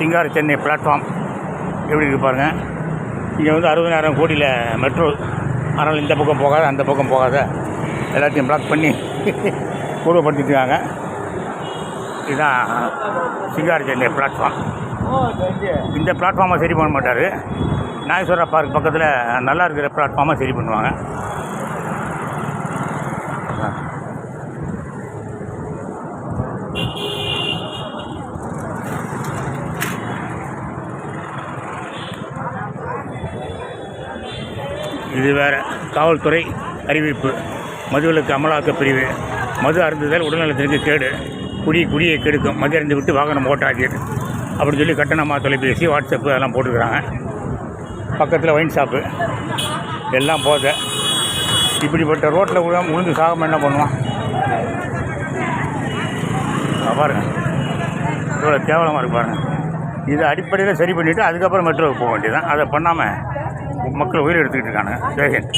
சிங்கார Chennai platform எப்படி இருக்கு பாருங்கள் இங்கே வந்து அறுபதாயிரம் கோடியில் மெட்ரோ அதனால் இந்த பக்கம் போகாத அந்த பக்கம் போகாத. எல்லாத்தையும் பிளாக் பண்ணி கூடுபடுத்திட்டு இருக்காங்க. இதுதான் சிங்கார சென்னை பிளாட்ஃபார்ம் இந்த பிளாட்ஃபார்மை சரி பண்ண மாட்டார். நாகேஸ்வரா பார்க் பக்கத்தில் நல்லா இருக்கிற பிளாட்ஃபார்மை சரி பண்ணுவாங்க. இது வேறு. காவல்துறை அறிவிப்பு. மதுவிலக்கு அமலாக்க பிரிவு. மது அருந்துதல் உடல்நலத்திற்கு கேடு. குடி குடியை கெடுக்கும். மது அருந்து விட்டு வாகனம் ஓட்டாதீர். அப்படின்னு சொல்லி கட்டணமாக தொலைபேசி வாட்ஸ்அப்பு அதெல்லாம் போட்டுக்கிறாங்க. பக்கத்தில் ஒயின் ஷாப்பு எல்லாம் போத. இப்படிப்பட்ட ரோட்டில் விழாம விழுந்து சாகம் என்ன பண்ணுவான் பாருங்கள் இவ்வளோ கேவலமாக இருப்பாருங்க இதை அடிப்படையில் சரி பண்ணிவிட்டு அதுக்கப்புறம் மெட்ரோவுக்கு போக வேண்டியதான் அதை பண்ணாமல் மக்கள் உயிர் எடுத்துக்கிட்டு இருக்காங்க. ஜெயஹிந்த்.